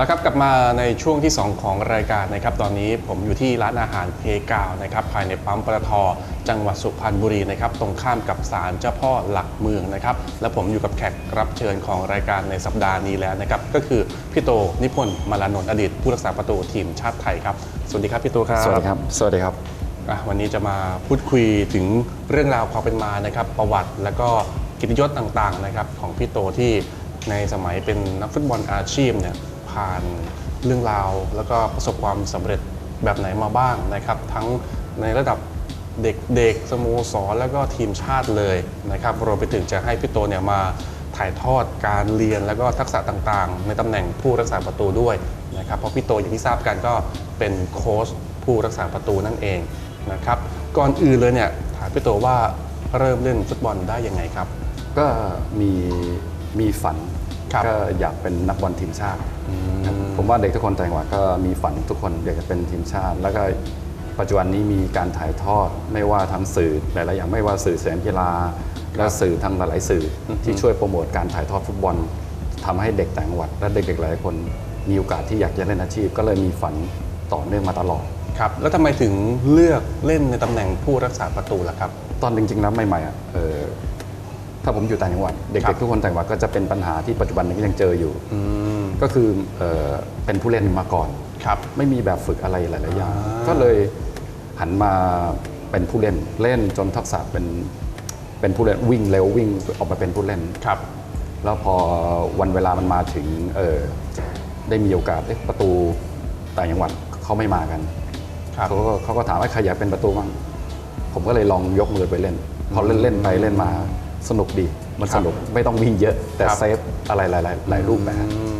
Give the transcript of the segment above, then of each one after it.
เอาละครับกลับมาในช่วงที่ 2 ของรายการนะครับ ตอนนี้ผมอยู่ที่ร้านอาหารเพกาวนะครับภายในปั๊มปตทจังหวัดสุพรรณบุรีนะครับตรงข้ามกับศาลเจ้าพ่อหลักเมืองนะครับและผมอยู่กับแขกรับเชิญของรายการในสัปดาห์นี้แล้วนะครับก็คือพี่โตนิพนธ์มาลานนท์อดีตผู้รักษาประตูทีมชาติไทยครับสวัสดีครับพี่โตครับสวัสดีครับสวัสดีครับอะวันนี้จะมาพูดคุยถึงเรื่องราวความเป็นมานะครับประวัติ และก็กิตยศต่างๆนะครับของพี่โตที่ในสมัยเป็นนักฟุตบอลอาชีพเนี่ย ผ่านเรื่องราว แล้วก็ประสบความสำเร็จแบบไหนมาบ้างนะครับ ทั้งในระดับเด็กๆสโมสรแล้วก็ทีมชาติเลยนะครับรวมไปถึงจะให้พี่โตเนี่ยมาถ่ายทอดการเรียนแล้วก็ทักษะต่างๆ ในตำแหน่งผู้รักษาประตูด้วยนะครับเพราะพี่โตอย่างที่ทราบกันก็เป็นโค้ชผู้รักษาประตูนั่นเองนะครับก่อนอื่นเลยเนี่ยถามพี่โตว่าเริ่มเล่นฟุตบอลได้ยังไงครับ ก็มีมีฝัน ก็อยากเป็นนักบอลทีมชาติครับผมว่าเด็กทุกคนต่างจังหวัดก็มีฝันทุกคนอยากจะเป็นทีมชาติ แล้วก็ปัจจุบันนี้มีการถ่ายทอดไม่ว่าทางสื่อหลายๆอย่างไม่ว่าสื่อแสงกีฬา และสื่อทางหลายๆสื่ออที่ช่วยโปรโมทการถ่ายทอดฟุตบอลทำให้เด็กต่างจังหวัด และเด็กๆหลายคนมีโอกาสที่อยากจะเล่นอาชีพ ก็เลยมีฝันต่อเนื่องมาตลอดครับแล้วทำไมถึงเลือกเล่นในตำแหน่งผู้รักษาประตูล่ะครับ ตอนจริงๆแล้วใหม่ๆอะเออ ถ้าผมอยู่ต่างจังหวัดเด็ครักบๆทุกคนต่างจังหวัดก็จะเป็นปัญหาที่ปัจจุบันนี้ก็ยังเจออยู่อืมก็คือเออเป็นผู้เล่นมาก่อนครับไม่มีแบบฝึกอะไรหลายๆอย่างอ่าก็เลยหันมาเป็นผู้เล่นเล่นจนทักษะเป็นเป็นผู้เล่นวิ่งเร็ววิ่งออกมาเป็นผู้เล่นครับ แล้วพอวันเวลามันมาถึงเออได้มีโอกาสเอ๊ะประตูต่างจังหวัดเขาไม่มากันครับเขาก็เขาก็ถามว่าใครอยากเป็นประตูบ้างผมก็เลยลองยกมือไปเล่นพอเล่นเล่นไปเล่นมา สนุกดี มันครับสนุกไม่ต้องวิ่งเยอะ แต่ครับเซฟอะไรหลายๆหลายรูปแบบอืม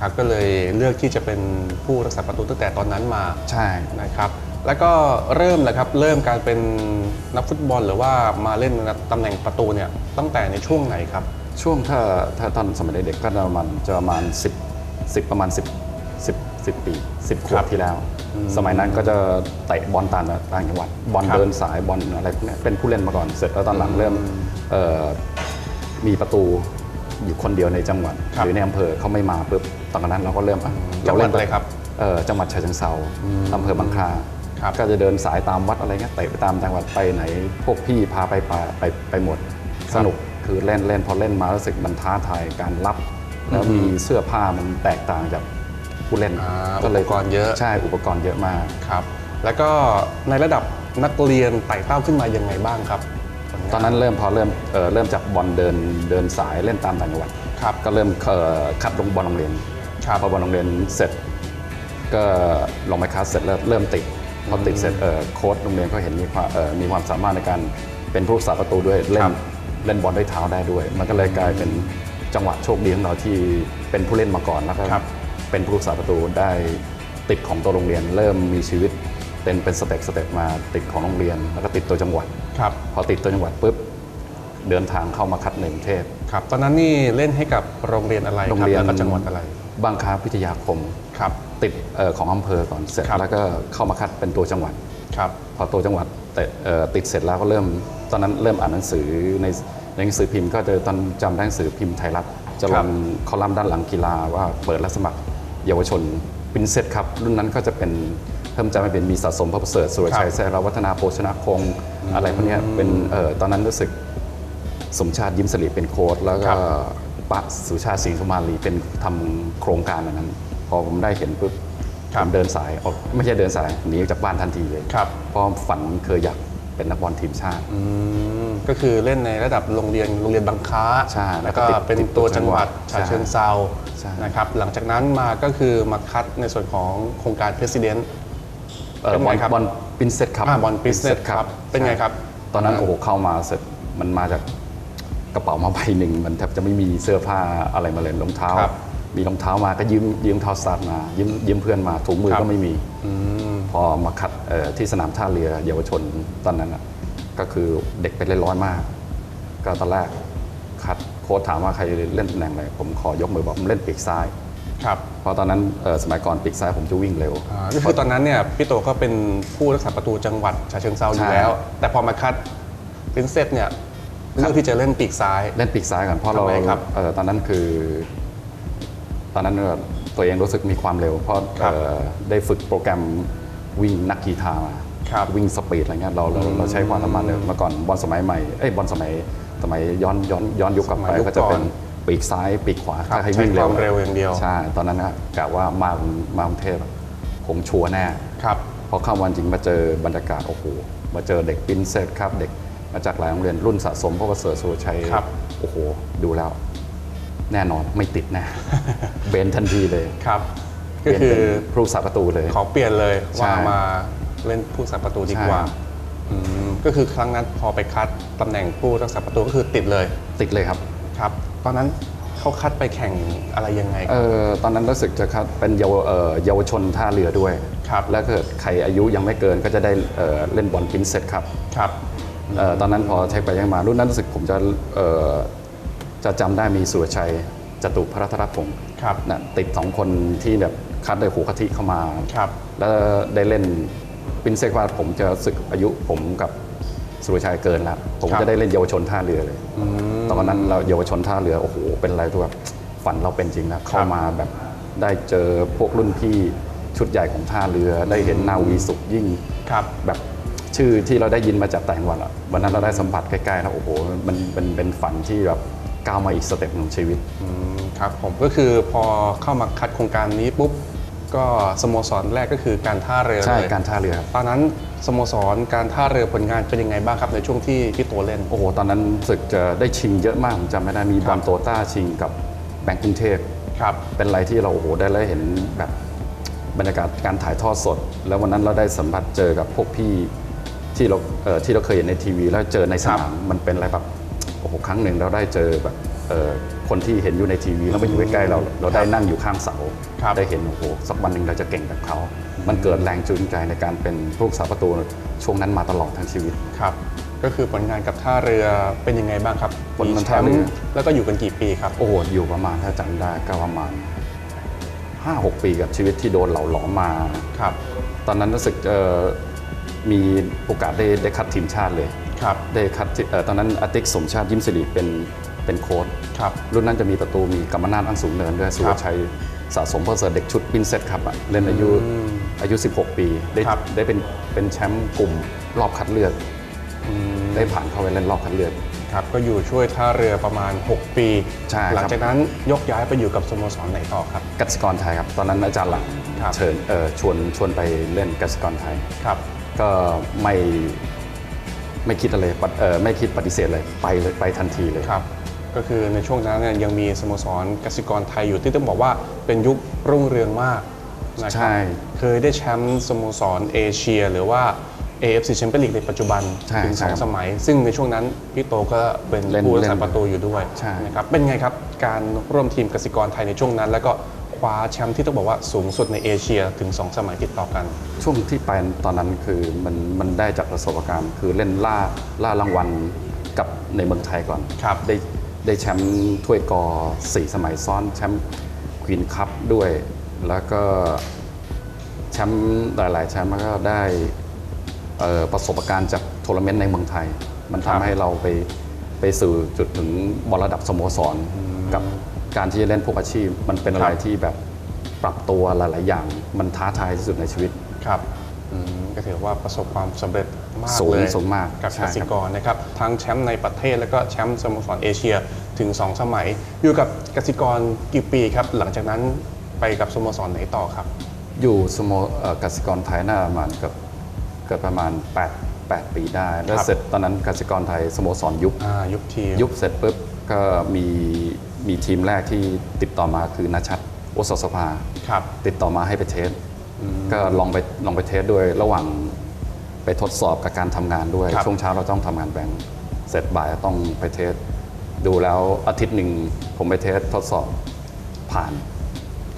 ครับก็เลยเลือกที่จะเป็นผู้รักษาประตูตั้งแต่ตอนนั้นมาใช่นะครับ แล้วก็เริ่มแหละครับเริ่มการเป็นนักฟุตบอลหรือว่ามาเล่นในตำแหน่งประตูเนี่ยตั้งแต่ในช่วงไหนครับ ช่วงถ้าถ้าตอนสมัยเด็กๆก็ประมาณจะประมาณ10 10ประมาณ 10 10 10ปี 10ขวครับบที่แล้ว สมัยนั้นก็จะเตะบอลต่างต่างจังหวัดบอลครับเดินสายบอลอะไรพวกเนี้ยเป็นผู้เล่นมาก่อนเสร็จแล้วตอนหลังเริ่มเอ่อมีประตูอยู่คนเดียวในจังหวัดครับหรือในอำเภอเขาไม่มาปุ๊บตอนนั้นเราก็เริ่มอะจังหวัดเาอะไรครับเอ่อจังหวัดฉะเชิงเทราอำเภอบางคลาครับก็จะเดินสายตามวัดอะไรเงี้ยเตะไปตามจังหวัดไปไหน พวกพี่พาไปป่าไปไปหมดสนุกคือเล่นเล่นพอเล่นมารู้สึกมันท้าทายการรับ แล้วมีเสื้อผ้ามันแตกต่างจาก ผู้เล่นอ่าอุปกรณ์เยอะ ใช่อุปกรณ์เยอะมาก ครับ แล้วก็ในระดับนักเรียนไต่เต้าขึ้นมายังไงบ้างครับผลงาตอนนั้นเริ่มพอเริ่มเอ่อเริ่มจากบอลเดินเดินสายเล่นตามต่างจังหวัด ครับ ก็เริ่มเอ่อคัดลงบอลโรงเรียนครับพอบอลโรงเรียนเสร็จ ก็ลงไปคัดเสร็จแล้วเริ่มติดพอติดเสร็จเอ่อโค้ชโรงเรียนก็เห็นมีความเอ่อมีความสามารถในการเป็นผู้รักษาประตูด้วยเล่ครันบ เล่นบอลด้วยเท้าได้ด้วย มันก็เลยกลายเป็นจังหวะโชคดีของเราที่เป็นผู้เล่นมาก่อนแล้วก็ครับ เป็นผู้รักษาประตูได้ติดของตัวโรงเรียน เริ่มมีชีวิตเป็นเป็นสเต็ปสเต็ปมาติดของโรงเรียน แล้วก็ติดตัวจังหวัด ครับ พอติดตัวจังหวัดปุ๊บเดินทางเข้ามาคัดในกรุงเทพ ครับ ตอนนั้นนี่เล่นให้กับโรงเรียนอะไรคโรรับงเรียน แล้วก็จังหวัดอะไร บางค้าพิทยาคมครับ ติดเอ่อของอำเภอก่อนเสร็จครับ แล้วก็เข้ามาคัดเป็นตัวจังหวัด ครับ พอตัวจังหวัดแต่เอ่อติดเสร็จแล้วก็เริ่มตอนนั้นเริ่มอ่านหนังสือในในหนังสือพิมพ์ก็จะตอนจำได้หนังสือพิมพ์ไทยรัฐจะลงคอลัมน์ด้านหลังกีฬาว่าเปิดรับสมัคร เยาวชนปินเซตครับ รุ่นนั้นก็จะเป็นเพิ่มจำไม่เป็นมีสะสมพระประเสริฐสุรชัยแซ่รวัฒนาโภชนะคงอะไรพวกเนี้ยเป็นเอ่อตอนนั้นรู้สึกสมชาติยิ้มสลีเป็นโค้ดแล้วคก็รับปะสุชาติสิงห์สุมาลีเป็นทำโครงการอันนั้น พอผมได้เห็นปุ๊บครัผบมเดินสายออกไม่ใช่เดินสายหนีออกจากบ้านทันทีเลยครับเพราะฝันเคยอยาก เป็นนักบอลทีมชาติ อืมก็คือเล่นในระดับโรงเรียนโรงเรียนบางค้าใช่แล้วก็แล้วก็ติดเป็นติดตัวจังหวัดใช่ฉะเชิงเซาใช่ นะครับหลังจากนั้นมาก็คือมาคัดในส่วนของโครงการ President เอ่อเป็นบไงอลครับ บอลปินเซตครับอ่าบอล Princess ครับเป็นไงครับ ตอนนั้นโอ้โหเข้ามาเสร็จมันมาจากกระเป๋ามาใบหนึ่งมันแทบจะไม่มีเสื้อผ้าอะไรมาเลยรองเท้า ครับมีรองเท้ามาก็ยืมยืมเท้าสตาร์ทมายืมยืมเพื่อนมาถุงมือครับ ก็ไม่มีอืมพอมาคัดเอ่อ ที่สนามท่าเรือเยาวชนตอนนั้นน่ะก็คือเด็กเป็นร้อยๆมาก ก็ตอนแรกคัดโค้ชถามว่าใครเล่นตำแหน่งอะไรผมขอยกมือบอกผมเล่นปีกซ้ายครับเพราะตอนนั้นเอ่อสมัยก่อนปีกซ้ายผมจะวิ่งเร็วอ่าก็คือตอนนั้นเนี่ยพี่โตก็เป็นผู้รักษาประตูจังหวัดฉะเชิงเซาอยู่ใช่แล้ว แต่พอมาคัด Princess เนี่ยเลือกที่จะเล่นปีกซ้ายเล่นปีกซ้ายก่อนเพราะเราทำไมครับเอ่อตอนนั้นคือ ตอนนั้นเอ่อตัวเองรู้สึกมีความเร็ว เพราะครับเอ่อได้ฝึกโปรแกรม วิ่งนักกีฬามาครับวิ่งสปีดอะไรเงี้ยเราเราเราใช้ความสามารถเร็วเมื่อก่อนบอลสมัยใหม่เอ้ยบอลสมัยสมัยย้อนย้อนย้อนยุคกลับสมัไปยยุคก็จะเป็นก่ปีกซ้ายปีกขวาครับถ้าให้วิ่งใช้เร็วความเร็วอย่างเดียวใช่ตอนนั้นนะกะว่ามามากรุงเทพอะผมชัวร์แน่ครับพอเข้าวันจริงมาเจอบรรยากาศโอ้โหมาเจอเด็กปรินเซสครับเด็กมาจากหลายโรงเรียนรุ่นสะสมพ่อประเสริฐสุรชัยครับโอ้โห ดูแล้ว แน่นอนไม่ติดแน่เบนทันทีเลยครับ ก็เบนคือเป็นผู้สาประตูเลย ขอเปลี่ยนเลยใช่ว่ามาเล่นผู้สักประตูดีกว่าใช่อืมก็คือครั้งนั้นพอไปคัดตำแหน่งผู้รักษาประตูก็คือติดเลย ติดเลยครับครับ ตอนนั้นเขาคัดไปแข่งอะไรยังไงคเอรับอตอนนั้นรู้สึกจะครับเป็นเยาวเอ่อเยาวชนท่าเรือด้วยครับแล้วเกิดใครอายุยังไม่เกินก็จะได้เอ่อเล่นบอลปรินเซสครับครับเอ่อตอนนั้นพอเช็คไปยังมารุ่นนั้นรู้สึกผมจะเอ่อจะจำได้มีสุรชัยจตุพระรัตนพงศ์ครับนะติดสองคนที่แบบ คัดโดยหูกะทิเข้ามาครับแล้วได้เล่นปรินเซกว่าผมจะรู้สึกอายุผมกับสุรชัยเกินแล้ว ผมครับจะได้เล่นเยาวชนท่าเรือเลยอืมตอนนั้นเราเยาวชนท่าเรือโอ้โหเป็นอะไรที่แบบฝันเราเป็นจริงแล้วเข้ามาแบบได้เจอพวกรุ่นพี่ชุดใหญ่ของท่าเรือ ได้เห็นนาวีสุขยิ่งครับแบบชื่อที่เราได้ยินมาจากต่างจังหวัดอะวันนั้นเราได้สัมผัสใกล้ๆแล้วโอ้โหมันเป็นเป็นฝันที่แบบ ก้าวมาอีกสเต็ปของชีวิต อืมครับผมก็คือพอเข้ามาคัดโครงการนี้ปุ๊บก็สโมสรแรกก็คือการท่าเรือใช่เลยการท่าเรือครับ ตอนนั้นสโมสรการท่าเรือผลงานเป็นยังไงบ้างครับในช่วงที่พี่ตัวเล่น โอ้โห ตอนนั้นรู้สึกจะได้ชิงเยอะมากผมจำไม่ได้มีบอลโตต้าชิงกับแบงก์กรุงเทพ ครับ เป็นอะไรที่เราโอ้โหได้เลยเห็นแบบบรรยากาศการถ่ายทอดสด แล้ววันนั้นเราได้สัมผัสเจอกับพวกพี่ที่เราเอ่อที่เราเคยเห็นในทีวี แล้วเจอในสนามมันเป็นอะไรแบบ โอ้โหครั้งหนึ่งเราได้เจอแบบเอ่อคนที่เห็นอยู่ในทีวีแล้วมาอยู่ใกล้ๆเราเราได้นั่งอยู่ข้างเสาครับได้เห็นโอ้โหสักวันหนึ่งเราจะเก่งแบบเขา มันเกิดแรงจูงใจในการเป็นผู้รักษาประตูช่วงนั้นมาตลอดทั้งชีวิตครับก็คือผลงานกับท่าเรือเป็นยังไงบ้างครับผลงานมีแชท่ามเรือป์แล้วก็อยู่กันกี่ปีครับ โอ้โหอยู่ประมาณถ้าจำได้ก็ประมาณ5-6 ปีกับชีวิตที่โดนเหล่าหลอมมาครับ ตอนนั้นรู้สึกเอ่อมีโอกาสได้ได้คัดทีมชาติเลย ครับได้คัดที่เอ่อตอนนั้นอาติกสมชาติยิ้มสิริเป็นเป็นโค้ชครับรุ่นนั้นจะมีประตูมีกรรมนาศอังสูงเนินด้วยสุรชัยสะสมเพอร์เสริฐเด็กชุดปินเซตครับอะเล่นอายุอายุ 16 ปี ได้ครับ ได้เป็นเป็นแชมป์กลุ่มรอบคัดเลือกอืมได้ผ่านเข้าไปเล่นรอบคัดเลือก ครับก็อยู่ช่วยท่าเรือประมาณ 6 ปี ใช่ครับ หลัจากนั้นยกย้ายไปอยู่กับสโมสรไหนต่อครับ กสิกรไทยครับ ตอนนั้นอาจารย์หลังครับ เชิญเอ่อชวนชวนไปเล่นกสิกรไทย ครับ ก็ไม่ ไม่คิดอะไรปฏิเอ่อไม่คิดปฏิเสธเลยไปเลยไปทันทีเลย ครับก็คือในช่วงนั้นเนี่ยยังมีสโมสรกสิกรไทยอยู่ที่ต้องบอกว่าเป็นยุครุ่งเรืองมากนะครัใช่เคยได้แชมป์สโมสรเอเชีย หรือว่า AFC แชมเปี้ยนลีกในปัจจุบันใช่ถึงสองใช่สมัย ซึ่งในช่วงนั้นพี่โตก็เป็นเล่นผู้รักเล่ษานประตูอยู่ด้วยใช่ นะครับเป็นไงครับการร่วมทีมกสิกรไทยในช่วงนั้น แล้วก็ค ว้าแชมป์ที่ต้องบอกว่าสูงสุดในเอเชียถึงสองสมัยติดต่อกัน ช่วงที่ไปตอนนั้นคือมันมันได้จากประสบการณ์ คือเล่นล่าล่ารางวัลกับในเมืองไทยก่อนครับได้ได้แชมป์ถ้วยกอสี่สมัยซ้อนแชมป์ควีนคัพด้วย แล้วก็แชมป์หลาย ๆ แชมป์แล้วก็ได้เอ่อประสบการณ์จากทัวร์นาเมนต์ในเมืองไทย มันครับทำให้เราไปไปสู่จุดถึงบอลระดับสโมสรกับ การที่จะเล่นพวกอาชีพ มันเป็นอะไรครับที่แบบปรับตัวหลาย ๆ อย่าง มันท้าทายที่สุดในชีวิตครับอืมก็ถือว่าประสบความสำเร็จมากสูงเลยสูงมากกับใช่กครับสิกรนะครับทั้งแชมป์ในประเทศแล้วก็แชมป์สโมสรเอเชียถึง 2 สมัย อยู่กับกสิกรกี่ปีครับ หลังจากนั้นไปกับสโมสรไหนต่อครับ อยู่สโมเอ่อกสิกรไทยน่าประมาณเกือบเกือบประมาณ 8 8 ปีได้ แล้วครับเสร็จตอนนั้นกสิกรไทยสโมสรยุบอ่ายุคทีมยุบเสร็จปุ๊บก็มี มีทีมแรกที่ติดต่อมาคือนาชัดโอสถสภาครับติดต่อมาให้ไปเทสก็ลองไปลองไปเทสด้วยระหว่างไปทดสอบกับการทำงานด้วยครับช่วงเช้าเราต้องทำงานแบงค์เสร็จบ่ายต้องไปเทสดูแล้วอาทิตย์หนึ่งผมไปเทสทดสอบผ่าน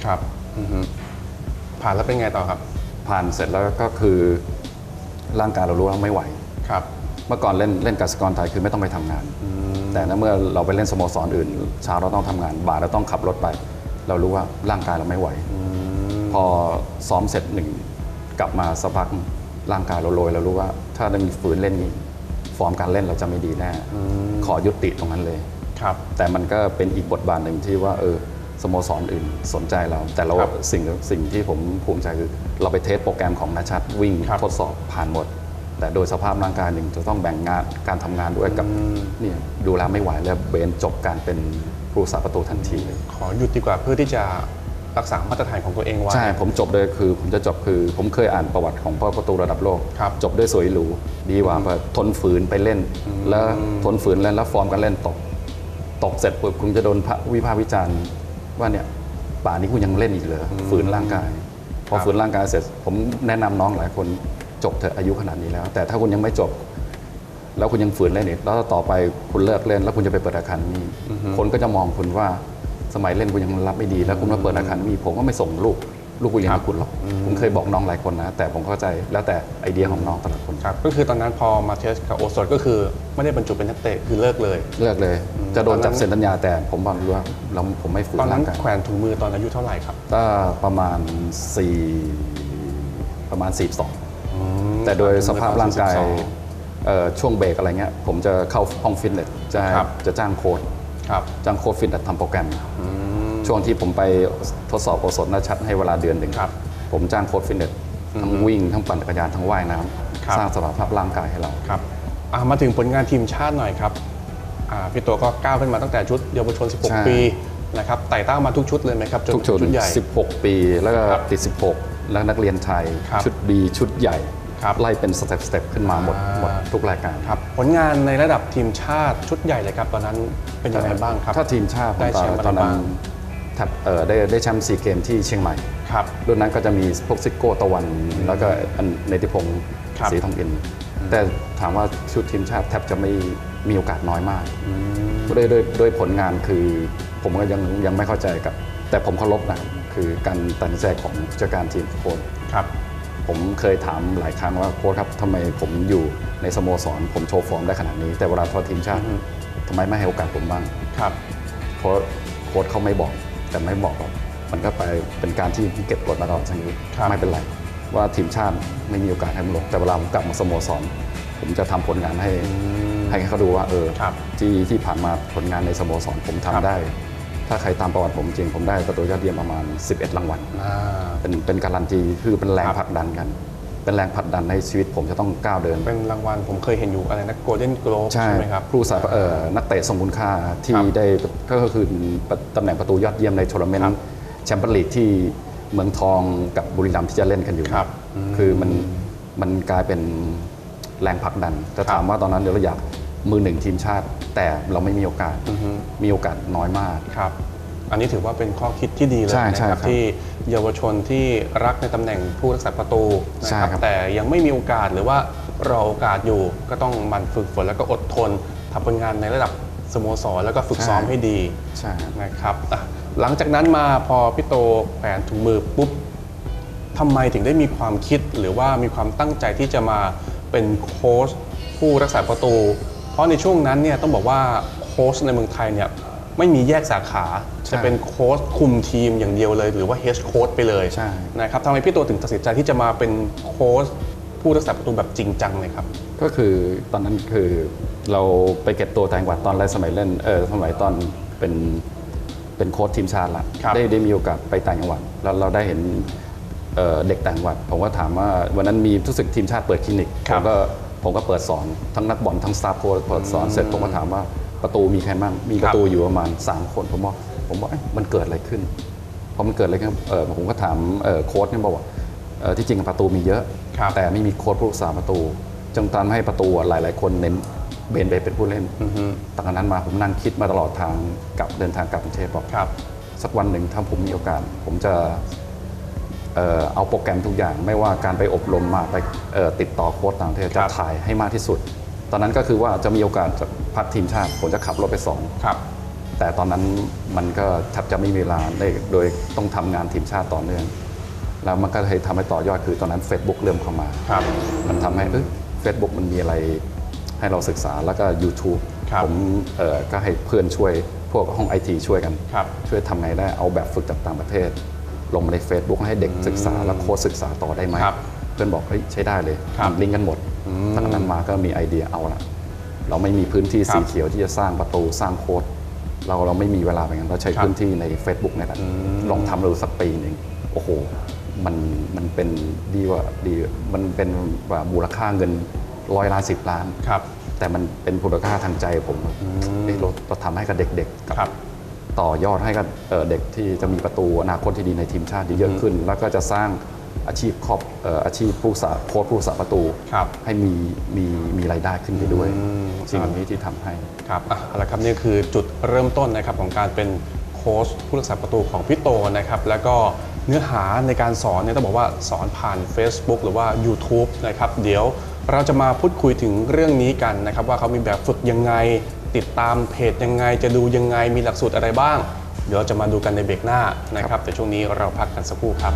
ครับอือฮึผ่านแล้วเป็นไงต่อครับ ผ่านเสร็จแล้วก็คือร่างกายเรารู้ว่าไม่ไหวครับ เมื่อก่อนเล่นเล่นกสิกรไทยคือไม่ต้องไปทำงาน แต่ในเมื่อเราไปเล่นสโมสรอื่นเช้าเราต้องทำงานบ่ายเราต้องขับรถไป เรารู้ว่าร่างกายเราไม่ไหว พอซ้อมเสร็จหนึ่งกลับมาสักพักร่างกายเราโรยเรารู้ว่า ถ้าได้มีฝืนเล่นนี้ฟอร์มการเล่นเราจะไม่ดีแน่ขอยุติตรงนั้นเลยครับ แต่มันก็เป็นอีกบทบาทหนึ่งที่ว่าเออสโมสรอื่นสนใจเรา แต่เราครับสิ่งสิ่งที่ผมภูมิใจคือ เราไปเทสโปรแกรมของนาชัดวิ่งครับทดสอบผ่านหมด แต่โดยสภาพร่างกายหนึ่งจะต้องแบ่งงานการทำงานด้วยกับนี่ดูแลไม่ไหวแล้วเบนจบการเป็นผู้รักษาประตูทันทีเลย ขอหยุดดีกว่าเพื่อที่จะรักษามาตรฐานของตัวเองไว้ ใช่ ผมจบเลยคือ ผมจะจบคือ ผมเคยอ่านประวัติของพ่อประตูระดับโลก ครับจบด้วยสวยหรูดีกว่าแบบทนฝืนไปเล่น แล้วทนฝืนเล่นแล้วฟอร์มการเล่นตก ตกเสร็จปุ๊บคุณจะโดนพระวิพากษ์วิจารณ์ว่าเนี่ยป่านนี้คุณยังเล่นอีกเหรอฝืนร่างกาย พอครับฝืนร่างกายเสร็จ ผมแนะนำน้องหลายคน จบเถอะอายุขนาดนี้แล้ว แต่ถ้าคุณยังไม่จบ แล้วคุณยังฝืนเล่นอีกแล้วต่อไปคุณเลิกเล่น แล้วคุณจะไปเปิดอาคารมีคนก็จะมองคุณว่าสมัยเล่นคุณยังรับไม่ดี แล้วคุณมาเปิดอาคารมีผมก็ไม่ส่งลูกลูกกูเรียนกับคุณหรอกผมเคยบอกน้องหลายคนนะ แต่ผมเข้าใจแล้วแต่ไอเดียของน้องแต่ละคนครับ ก็คือตอนนั้นพอมาเทสกับโอสดก็คือไม่ได้บรรจุเป็นนักเตะคือเลิกเลย เลิกเลย จะโดนตอนนั้นจับเซ็นสัญญาแต่ผมบอกรู้ว่าเราผมไม่ฝืนตอนนั้ร่านงกายแขวนถุงมือตอนอายุเท่าไหร่ครับก็ประมาณ 4 ประมาณ 42 แต่โดยสภาพร่างกายเอ่อช่วงเบรกอะไรเงี้ยผมจะเข้าห้องฟิตเนสจะครับจะจ้างโค้ดครับจ้างโค้ดฟิตเนสทำโปรแกรม ช่วงที่ผมไปทดสอบโอสถนาชัดให้เวลาเดือนหนึ่งครับผมจ้างโค้ดฟิตเนสทั้งวิ่งทั้งปั่นจักรยานทั้งว่ายน้ครับำสร้างสภาพร่างกายให้เราครับอะมาถึงผลงานทีมชาติหน่อยครับอ่าพี่ตัวก็ก้าวขึ้นมาตั้งแต่ชุดเยาวชนใช่16 ปีนะครับไต่เต้ามาทุกชุดเลยไหมครับ จนทุกชุดชุดใหญ่ 16 ปี แล้วก็ครับติด 16 แล้วนักเรียนไทย ครับชุด B ชุดใหญ่ครับไล่เป็นสเต็ปสเต็ปขึ้นมาหมดอ่า หมดทุกรายการครับผลงานในระดับทีมชาติชุดใหญ่เลยครับ ตอนนั้นเป็นยังไงบ้างครับ ถ้าทีมชาติผมได้ตอแชนมป์อะไรตอนนั้นบ้างแทบเอ่อได้ได้แชมป์ซีเกมที่เชียงใหม่ ครับ รุ่นนั้นก็จะมีพวกซิโก้ตะวัน แล้วก็อันเนติพงศ์ครับ ศรีทองอิน แต่ถามว่าชุดทีมชาติแทบจะไม่มีโอกาสน้อยมากด้วยด้วยด้วยผลงานคือผมก็ยังยังไม่เข้าใจกับ แต่ผมเคารพนะ ครับคือการตัดสินใจของผู้จัดการทีมโค้ชครับผมเคยถามหลายครั้งว่าโค้ชครับทำไมผมอยู่ในสโมสร ผมโชว์ฟอร์มได้ขนาดนี้ แต่เวลาพอทีมชาติทำไมไม่ให้โอกาสผมบ้างครับโค้ชโค้ชเขาไม่บอกแต่ไม่บอกหรอกมันก็ไปเป็นการที่เก็บกดมาตลอดชีวิตครับไม่เป็นไรว่าทีมชาติไม่มีโอกาสให้ผมลงแต่เวลาผมกลับมาสโมสร ผมจะทำผลงานให้ให้เขาดูว่าเออครับที่ที่ผ่านมาผลงานในสโมสรผมทำครับได้ ถ้าใครตามประวัติผมจริงผมได้ประตูยอดเยี่ยมประมาณ 11 รางวัลอ่าเป็นเป็นการันตีคือเป็นแรงครับผลักดันกัน เป็นแรงผลักดันในชีวิตผมจะต้องก้าวเดิน เป็นรางวัลผมเคยเห็นอยู่อะไรนะโกลเด้นโกลบใช่ใช่ไหมครับผู้สาเอ่อนักเตะทรงคุณค่าที่ครับได้ก็คือตำแหน่งประตูยอดเยี่ยมในทัวร์นาเมนครัต์บแชมเปี้ยนลีกที่เมืองทองกับบุรีรัมย์ที่จะเล่นกันอยู่ครับ คือมันมันกลายเป็นแรงผลักดันจะครับถามว่าตอนนั้นเราอยาก มือหนึ่งทีมชาติ แต่เราไม่มีโอกาสอือฮึ มีโอกาสน้อยมาก ครับ อันนี้ถือว่าเป็นข้อคิดที่ดีเลยใช่นะใช่ครับครับที่เยาวชนที่รักในตำแหน่งผู้รักษาประตูนะใช่ครับครับ แต่ยังไม่มีโอกาสหรือว่ารอโอกาสอยู่ก็ต้องหมันฝึกฝนแล้วก็อดทนทำผลงานในระดับสโมสรแล้วก็ฝึกซ้อมให้ดีใช่ครับ นะครับอะหลังจากนั้นมาพอพี่โตแขวนถุงมือปุ๊บทำไมถึงได้มีความคิดหรือว่ามีความตั้งใจที่จะมาเป็นโค้ชผู้รักษาประตู เพราะในช่วงนั้นเนี่ยต้องบอกว่าโค้ชในเมืองไทยเนี่ยไม่มีแยกสาขาใช่จะเป็นโค้ชคุมทีมอย่างเดียวเลย หรือว่าเฮดโค้ชไปเลยใช่นะครับทำไมพี่โตถึงตัดสินใจที่จะมาเป็นโค้ชผู้รักษาประตูแบบจริงจังเลยครับ ก็คือตอนนั้นคือเราไปเก็บตัวต่างจังหวัดตอนแรกสมัยเล่นเออสมัยตอนเป็นเป็นโค้ชทีมชาติละครับได้ได้มีโอกาสไปต่างจังหวัดแล้วเราได้เห็นเอ่อเด็กต่างจังหวัดผมก็ถามว่าวันนั้นมีรู้สึกทีมชาติเปิดคลินิกครัผบมก็ ผมก็เปิดสอนทั้งนักบอลทั้งสตาฟโค้ชเปิดสอนเสร็จผมก็ถามว่าประตูมีใครบ้างมีประตูอยู่ประมาณสามคน ผมบอกผมบอกเอ๊ะมันเกิดอะไรขึ้นพอมันเกิดอะไรขึ้นเออผมก็ถามเอ่อโค้ชเนี่ยบอกว่าเอ่อที่จริงประตูมีเยอะครับแต่ไม่มีโค้ชผู้รักษาประตู จึงทำให้ประตูหลาย ๆ คนเน้นเบนไปเป็นผู้เล่นตั้งแต่นั้นมาผมนั่งคิดมาตลอดทางกลับเดินทางกลับกรุงเทพบอกครับสักวันหนึ่งถ้าผมมีโอกาส ผมจะ เอ่อเอาโปรแกรมทุกอย่าง ไม่ว่าการไปอบรมมาไปเอ่อติดต่อโค้ชต่างประเทศครัจะบถ่ายให้มากที่สุด ตอนนั้นก็คือว่าจะมีโอกาสจะพักทีมชาติผมจะขับรถไปสอนครับแต่ตอนนั้นมันก็แทบจะไม่มีเวลาได้โดยต้องทำงานทีมชาติต่อเนื่อง แล้วมันก็เลยทำให้ต่อยอดคือตอนนั้น Facebook เริ่มเข้ามาครับมันทำให้เอยเฟซบุ๊กมันมีอะไรให้เราศึกษาแล้วก็ YouTube ครับผมเอ่อก็ให้เพื่อนช่วยพวกห้องไอทีช่วยกันครับช่วยทำไงได้เอาแบบฝึกจากต่างประเทศ ลงมาใน Facebook ให้เด็กศึกษาแล้วโค้ชศึกษาต่อได้ไหมครับเพื่อนบอกเฮ้ยใช้ได้เลยครับมันลิงก์กันหมดตั้งแต่นั้นมาก็มีไอเดียเอาละเราไม่มีพื้นที่ครับสีเขียวที่จะสร้างประตูสร้างโค้ดเราเราไม่มีเวลาไปงั้นเราใช้ครับพื้นที่ใน Facebook นี่แหละลองทำดูสักปีหนึ่งโอ้โหมันมันเป็นดีกว่าดีมันเป็นว่ามูลค่าเงินร้อยล้านสิบล้าน ครับ แต่มันเป็นมูลค่าทางใจผมเอ้ยเราเราทำให้กับเด็กๆครับ ต่อยอดให้กับเอ่อเด็กที่จะมีประตูอนาคตที่ดีในทีมชาติที่เยอะขึ้น แล้วก็จะสร้างอาชีพครอบเอ่ออาชีพผู้สาโค้ชผู้สาประตูครับให้มีมีมีรายได้ขึ้นไปด้วยอืมสิ่งเหล่านี้ที่ทำให้ครับอะเอาละครับนี่คือจุดเริ่มต้นนะครับของการเป็นโค้ชผู้รักษาประตูของพี่โตนะครับ แล้วก็เนื้อหาในการสอนเนี่ยต้องบอกว่าสอนผ่าน Facebook หรือว่า YouTube นะครับ เดี๋ยวเราจะมาพูดคุยถึงเรื่องนี้กันนะครับ ว่าเขามีแบบฝึกยังไง ติดตามเพจยังไง จะดูยังไงมีหลักสูตรอะไรบ้าง เดี๋ยวจะมาดูกันในเบรกหน้านะครับ แต่ช่วงนี้เราพักกันสักครู่ครับ